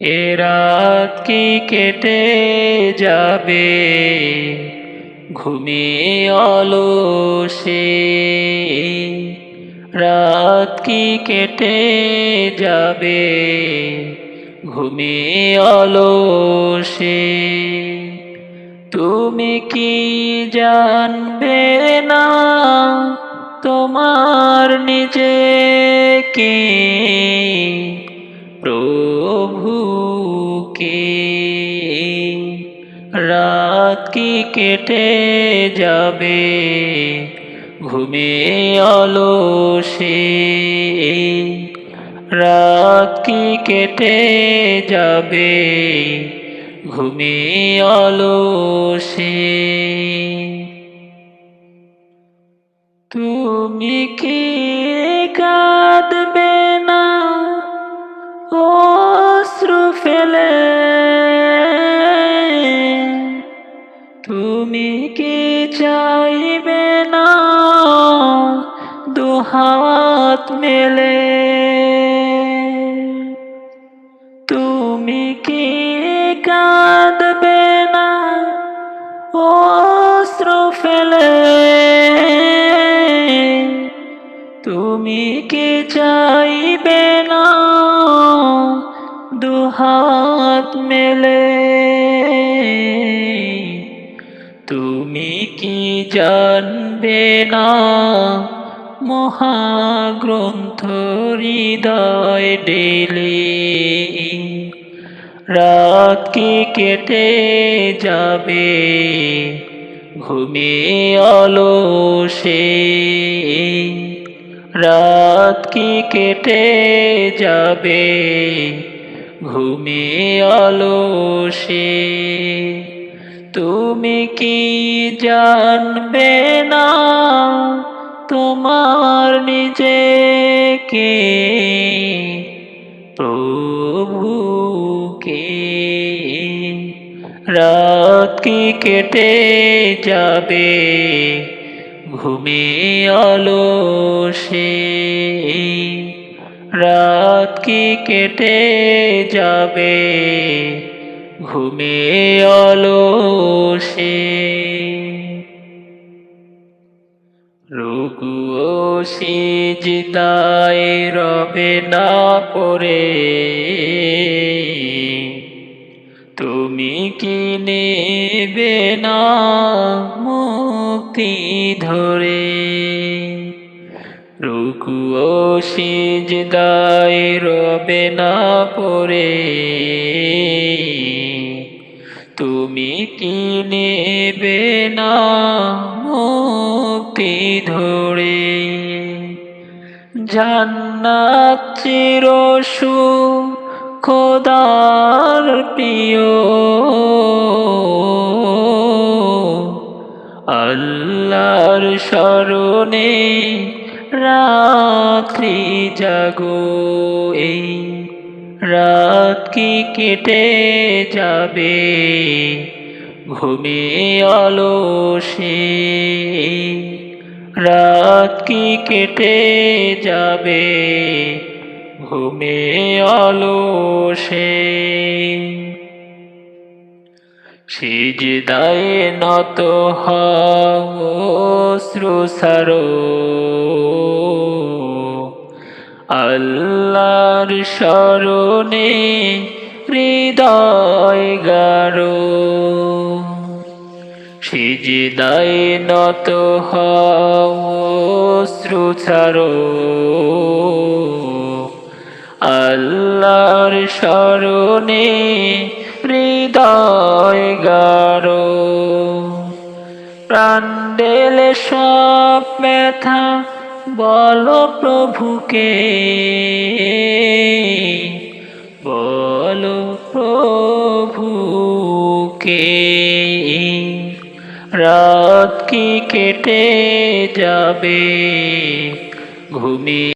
এ রাত কি কেটে যাবে? ঘুমিয়ে অলসে রাত কি কেটে যাবে? ঘুমিয়ে অলসে তুমি কি জানবে না তোমার নিজেকে প্রভুকে রাত কি কেটে যাবে ঘুমে অলসে রাত কি কেটে যাবে ঘুমে অলসে তুমি কি কাঁদবে না? অশ্রু ফেলে কি চাইবে না, দুহাত মেলে। তুমি কি কাঁদবে না, অশ্রু ফেলে? তুমি কি চাইবে না, দুহাত মেলে? কি জানবে না? মহাগ্রন্থ হৃদয় ডেলে। রাত কি কেটে যাবে? ঘুমে ঘুমিয়ে অলসে। রাত কি কেটে যাবে? ঘুমে ঘুমিয়ে অলসে। তুমি কি জানবে না তোমার নিজেকে? প্রভুকে রাত কি কেটে যাবে? ঘুমে আলো সে? রাত কি কেটে যাবে? ঘুমে অলসে। রুকু সিজদায় রবে না পড়ে। তুমি কি নেবে না মুক্তি ধরে? রুকু সিজদায় রবে না পড়ে। তুমি কি নেবে না মুক্তি ধরে। জান্নাত চিরসু খোদার প্রিয়। আল্লাহর স্মরণে রাত্রি জাগো এই রাত কি কেটে যাবে? ঘুমে অলসে রাত কি কেটে যাবে? ঘুমে অলসে সিজদায় নত শ্রুসারো আল্লাহর স্মরণে হৃদয় গারো। সিজদায় নত শ্রুসারো আল্লাহর স্মরণে হৃদয় গারো। প্রাণ দেলে সব ব্যথা বলো প্রভুকে। বলো প্রভুকে। রাত কি কেটে যাবে? ঘুমিয়ে